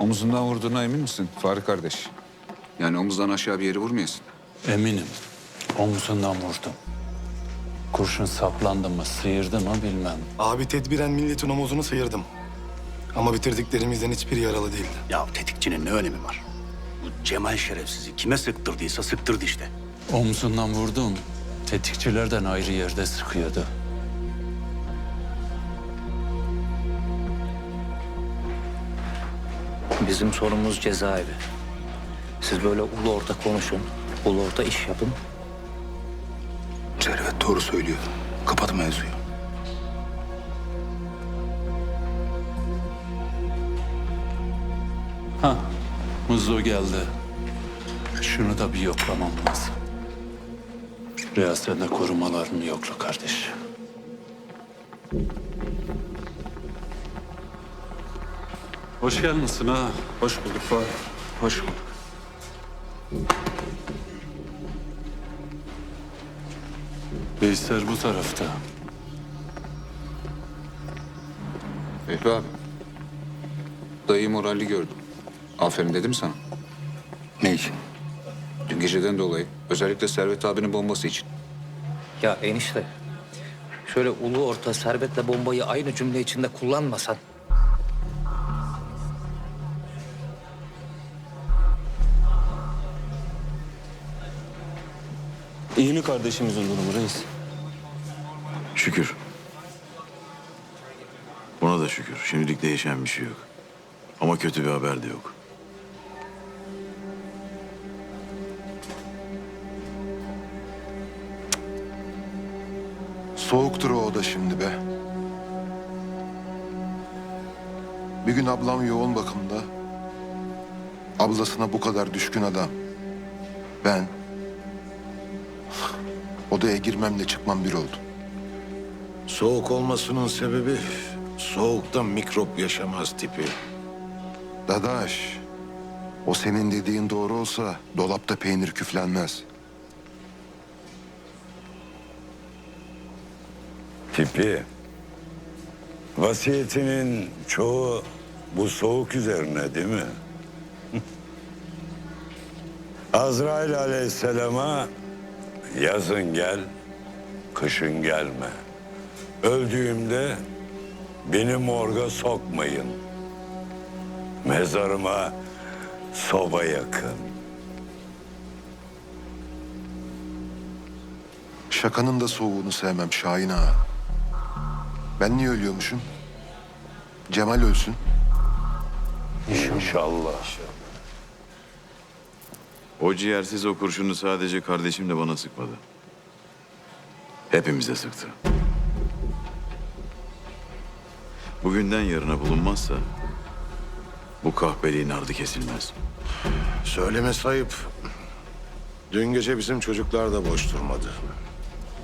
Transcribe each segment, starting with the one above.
Omuzundan vurduğuna emin misin Faruk kardeş? Yani omuzdan aşağı bir yeri vurmayasın. Eminim. Omzundan vurdum. Kurşun saplandı mı, sıyırdı mı bilmem. Abi tedbiren milletin omuzunu sıyırdım. Ama bitirdiklerimizden hiçbiri yaralı değildi. Ya tetikçinin ne önemi var? Bu Cemal şerefsizi kime sıktırdıysa sıktırdı işte. Omzundan vurdum. Tetikçilerden ayrı yerde sıkıyordu. Bizim sorumuz cezaevi. Siz böyle ulu orta konuşun, ulu orta iş yapın. Servet doğru söylüyor. Kapat mevzuyu. Ha, Muzo geldi. Şunu da bir yoklamam lazım. Real sen de korumalarını yokla kardeş. Hoş gelmişsin ha. Hoş bulduk Faruk. Hoş bulduk. Veysel bu tarafta. Vehbi abi. Dayı moralli gördüm. Aferin dedim sana. Ne için? Dün geceden dolayı. Özellikle Servet abinin bombası için. Ya enişte, şöyle ulu orta servetle bombayı aynı cümle içinde kullanmasan. İyi mi kardeşimizin durumu reis? Şükür. Buna da şükür. Şimdilik değişen bir şey yok. Ama kötü bir haber de yok. Soğuktur o oda şimdi be. Bir gün ablam yoğun bakımda. Ablasına bu kadar düşkün adam. Ben odaya girmemle çıkmam bir oldu. Soğuk olmasının sebebi soğukta mikrop yaşamaz tipi. Dadaş, o senin dediğin doğru olsa dolapta peynir küflenmez. Tipi. Vasiyetinin çoğu bu soğuk üzerine değil mi? Azrail aleyhisselama yazın gel, kışın gelme. Öldüğümde beni morga sokmayın. Mezarıma soba yakın. Şakanın da soğuğunu sevmem Şahin ağa. Ben niye ölüyormuşum? Cemal ölsün. İnşallah. O ciğersiz o kurşunu sadece kardeşim de bana sıkmadı. Hepimize sıktı. Bugünden yarına bulunmazsa bu kahpeliğin ardı kesilmez. Söylemesi ayıp. Dün gece bizim çocuklar da boş durmadı.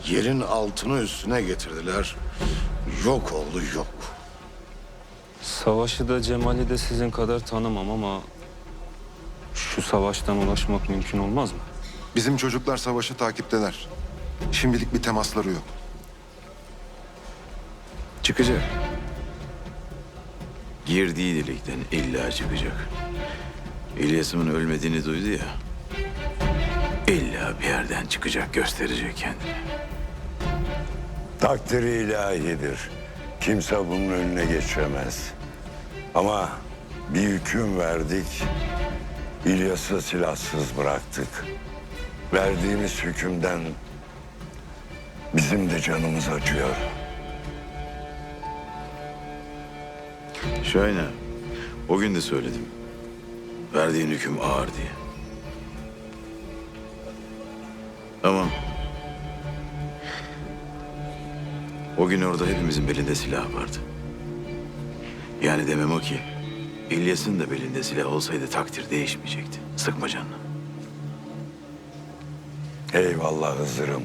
Yerin altını üstüne getirdiler. Yok oldu yok. Savaşı da Cemal'i de sizin kadar tanımam ama... ...şu savaştan ulaşmak mümkün olmaz mı? Bizim çocuklar savaşı takipteler. Şimdilik bir temasları yok. Çıkacak. Girdiği delikten illa çıkacak. İlyas'ımın ölmediğini duydu ya. İlla bir yerden çıkacak, gösterecek kendini. Takdiri ilahidir. Kimse bunun önüne geçemez. Ama bir hüküm verdik. İlyas'ı silahsız bıraktık. Verdiğimiz hükümden bizim de canımız acıyor. Şahane, o gün de söyledim. Verdiğin hüküm ağır diye. Ama... O gün orada hepimizin belinde silah vardı. Yani demem o ki... İlyas'ın da belinde silah olsaydı takdir değişmeyecekti. Sıkma canını. Eyvallah Hızır'ım.